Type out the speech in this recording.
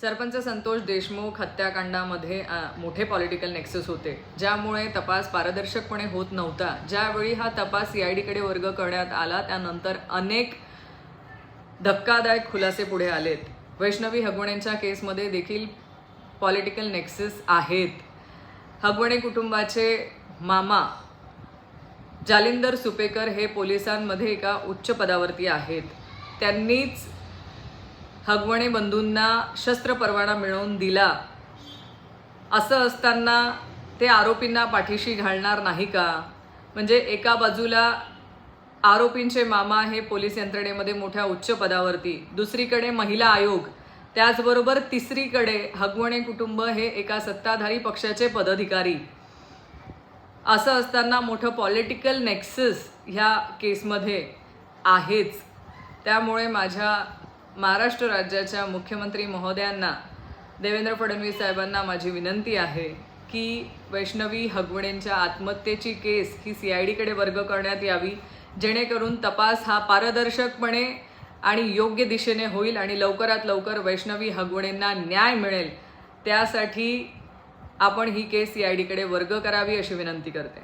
सरपंच संतोष देशमुख हत्याकांडामध्ये मोठे political Nexus होते ज्यामुळे तपास पारदर्शकपणे होत नव्हता. ज्यावेळी हा तपास सीआयडीकडे वर्ग करण्यात आला त्यानंतर अनेक धक्कादायक खुलासे पुढे आलेत. वैष्णवी हगवणेंच्या केसमध्ये देखील पॉलिटिकल नेक्सेस आहेत. हगवणे कुटुंबाचे मामा जालिंदर सुपेकर हे पोलिसांमध्ये एका उच्च पदावरती आहेत. त्यांनीच हगवणे बंधूंना शस्त्र परवाना मिळवून दिला. असं असताना ते आरोपींना पाठीशी घालणार नाही का? म्हणजे एका बाजूला आरोपींचे मामा हे पोलीस यंत्रणेमध्ये मोठ्या उच्च पदावरती दुसरीकडे महिला आयोग त्याचबरोबर तिसरीकडे हगवणे कुटुंब हे एका सत्ताधारी पक्षाचे पदाधिकारी. असं असताना मोठं पॉलिटिकल नेक्सस ह्या केसमध्ये आहेच. त्यामुळे माझ्या महाराष्ट्र राज्याच्या मुख्यमंत्री महोदयांना देवेंद्र फडणवीस साहेबांना माझी विनंती आहे की वैष्णवी हगवणेंच्या आत्महत्येची केस ही सी आय डीकडे वर्ग करण्यात यावी जेणेकरून तपास हा पारदर्शकपणे आणि योग्य दिशेने होईल आणि लवकरात लवकर वैष्णवी हगवणेंना न्याय मिळेल. त्यासाठी आपण ही केस सी आय डीकडे वर्ग करावी अशी विनंती करते.